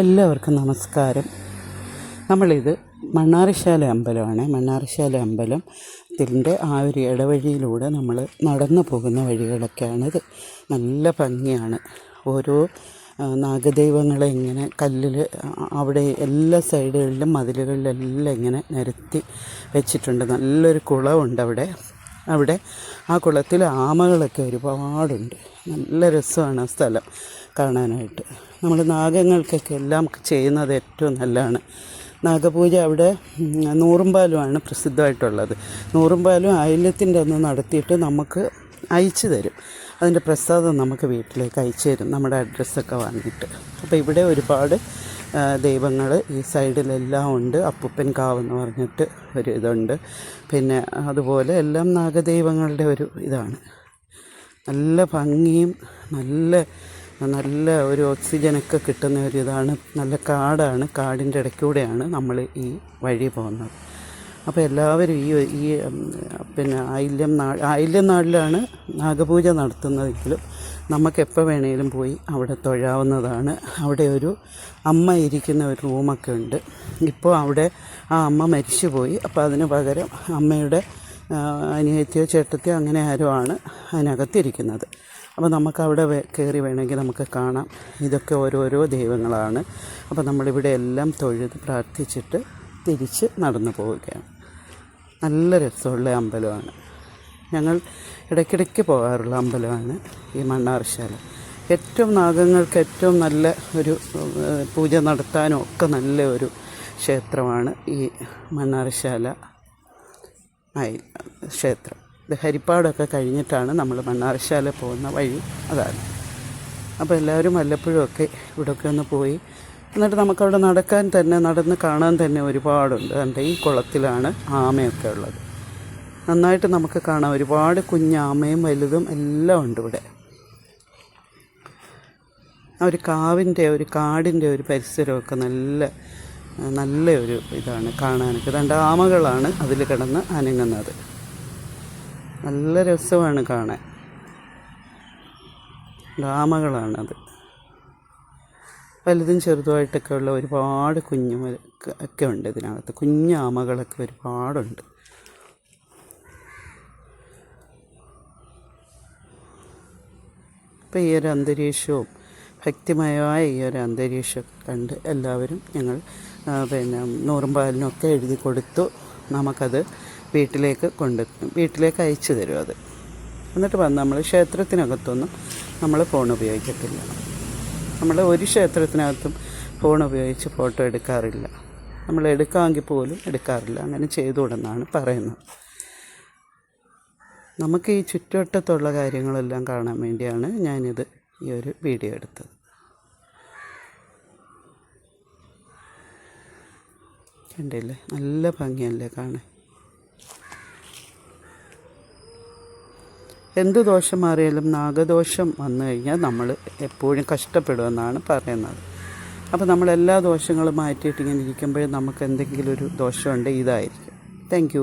എല്ലാവർക്കും നമസ്കാരം. നമ്മളിത് മണ്ണാറിശാല അമ്പലമാണ്. മണ്ണാറിശാല അമ്പലം ത്തിന്റെ ആ ഒരു ഇടവഴിയിലൂടെ നമ്മൾ നടന്നു പോകുന്ന വഴികളൊക്കെയാണിത്. നല്ല ഭംഗിയാണ്. ഓരോ നാഗദൈവങ്ങളെ ഇങ്ങനെ കല്ലിൽ അവിടെ എല്ലാ സൈഡുകളിലും മതിലുകളിലെല്ലാം ഇങ്ങനെ നിരത്തി വെച്ചിട്ടുണ്ട്. നല്ലൊരു കുളമുണ്ട് അവിടെ. അവിടെ ആ കുളത്തിൽ ആമകളൊക്കെ ഒരുപാടുണ്ട്. നല്ല രസമാണ് ആ സ്ഥലം കാണാനായിട്ട്. നമ്മൾ നാഗങ്ങൾക്കൊക്കെ എല്ലാം ചെയ്യുന്നത് ഏറ്റവും നല്ലതാണ്. നാഗപൂജ അവിടെ നൂറുംപാലുമാണ് പ്രസിദ്ധമായിട്ടുള്ളത്. നൂറുംപാലും ആയില്യത്തിന്റെ ഒന്ന് നടത്തിയിട്ട് നമുക്ക് അയച്ചു തരും. അതിന്റെ പ്രസാദം നമുക്ക് വീട്ടിലേക്ക് അയച്ചു തരും. നമ്മുടെ അഡ്രസ്സൊക്കെ വാങ്ങിയിട്ട്. അപ്പോൾ ഇവിടെ ഒരുപാട് ദൈവങ്ങൾ ഈ സൈഡിലെല്ലാം ഉണ്ട്. അപ്പൂപ്പൻ കാവ് എന്ന് പറഞ്ഞിട്ട് ഒരു ഇതുണ്ട്. പിന്നെ അതുപോലെ എല്ലാം നാഗദൈവങ്ങളുടെ ഒരു ഇതാണ്. നല്ല ഭംഗിയും നല്ല നല്ല ഒരു ഓക്സിജനൊക്കെ കിട്ടുന്ന ഒരു ഇതാണ്. നല്ല കാടാണ്. കാടിന്റെ ഇടയ്ക്കൂടെയാണ് നമ്മൾ ഈ വഴി പോകുന്നത്. അപ്പോൾ എല്ലാവരും ഈ ഈ പിന്നെ ആയില്യം നാ ആയില്യം നാളിലാണ് നാഗപൂജ നടത്തുന്നതെങ്കിലും നമുക്ക് വേണേലും പോയി അവിടെ തൊഴാവുന്നതാണ്. അവിടെ ഒരു അമ്മ ഇരിക്കുന്ന ഒരു റൂമൊക്കെ ഉണ്ട്. ഇപ്പോൾ അവിടെ ആ അമ്മ മരിച്ചു പോയി അപ്പോൾ അതിന് പകരം അമ്മയുടെ അനിയത്തിയോ ചേട്ടത്തിയോ അങ്ങനെ ആരോ ആണ് അതിനകത്തിരിക്കുന്നത്. അപ്പോൾ നമുക്ക് അവിടെ കയറി വേണമെങ്കിൽ നമുക്ക് കാണാം. ഇതൊക്കെ ഓരോരോ ദൈവങ്ങളാണ്. അപ്പോൾ നമ്മളിവിടെ എല്ലാം തൊഴുത് പ്രാർത്ഥിച്ചിട്ട് തിരിച്ച് നടന്നു പോവുകയാണ്. നല്ല രസമുള്ള അമ്പലമാണ്. ഞങ്ങൾ ഇടയ്ക്കിടയ്ക്ക് പോകാറുള്ള അമ്പലമാണ് ഈ മണ്ണാർശാല. ഏറ്റവും നാഗങ്ങൾക്ക് ഏറ്റവും നല്ല ഒരു പൂജ നടത്താനും ഒക്കെ നല്ല ഒരു ക്ഷേത്രമാണ് ഈ മണ്ണാർശാല ആയി ക്ഷേത്രം. ഇത് ഹരിപ്പാടൊക്കെ കഴിഞ്ഞിട്ടാണ് നമ്മൾ മണ്ണാർശാല പോകുന്ന വഴി അതാണ്. അപ്പോൾ എല്ലാവരും വല്ലപ്പോഴും ഒക്കെ ഇവിടെയൊക്കെ ഒന്ന് പോയി എന്നിട്ട് നമുക്കവിടെ നടക്കാൻ തന്നെ നടന്ന് കാണാൻ തന്നെ ഒരുപാടുണ്ട്. അതുകൊണ്ട് ഈ കുളത്തിലാണ് ആമയൊക്കെ ഉള്ളത്. നന്നായിട്ട് നമുക്ക് കാണാം. ഒരുപാട് കുഞ്ഞാമയും വലുതും എല്ലാം ഉണ്ട് ഇവിടെ. ആ ഒരു കാവിന്റെ ഒരു കാടിന്റെ ഒരു പരിസരമൊക്കെ നല്ല നല്ല ഒരു ഇതാണ് കാണാനൊക്കെ. രണ്ട് ആമകളാണ് അതിൽ കിടന്ന് അനങ്ങുന്നത്. നല്ല രസമാണ് കാണാൻ. ആമകളാണത് വലുതും ചെറുതുമായിട്ടൊക്കെ ഉള്ള ഒരുപാട് കുഞ്ഞു ഒക്കെ ഉണ്ട് ഇതിനകത്ത്. കുഞ്ഞാമകളൊക്കെ ഒരുപാടുണ്ട്. അപ്പോൾ ഈ ഒരു അന്തരീക്ഷവും ഭക്തിമയമായ ഈ ഒരു അന്തരീക്ഷം കണ്ട് എല്ലാവരും ഞങ്ങൾ പിന്നെ നൂറുംപാലിനൊക്കെ എഴുതി കൊടുത്തു. നമുക്കത് വീട്ടിലേക്ക് കൊണ്ട് വീട്ടിലേക്ക് അയച്ചു തരും അത്. എന്നിട്ട് വന്ന് നമ്മൾ ക്ഷേത്രത്തിനകത്തൊന്നും നമ്മൾ ഫോൺ ഉപയോഗിക്കത്തില്ല. നമ്മൾ ഒരു ക്ഷേത്രത്തിനകത്തും ഫോൺ ഉപയോഗിച്ച് ഫോട്ടോ എടുക്കാറില്ല. നമ്മൾ എടുക്കാമെങ്കിൽ പോലും എടുക്കാറില്ല. അങ്ങനെ ചെയ്തുകൂടെന്നാണ് പറയുന്നത്. നമുക്ക് ഈ ചുറ്റുവട്ടത്തുള്ള കാര്യങ്ങളെല്ലാം കാണാൻ വേണ്ടിയാണ് ഞാനിത് ഈ ഒരു വീഡിയോ എടുത്തത്. കണ്ടില്ലേ? നല്ല ഭംഗിയല്ലേ കാണാൻ? എന്ത് ദോഷം മാറിയാലും നാഗദോഷം വന്നു കഴിഞ്ഞാൽ നമ്മൾ എപ്പോഴും കഷ്ടപ്പെടുമെന്നാണ് പറയുന്നത്. അപ്പോൾ നമ്മൾ എല്ലാ ദോഷങ്ങളും മാറ്റിയിട്ട് ഇങ്ങനെ ഇരിക്കുമ്പോഴും നമുക്ക് എന്തെങ്കിലും ഒരു ദോഷമുണ്ട് ഇതായിരിക്കും താങ്ക്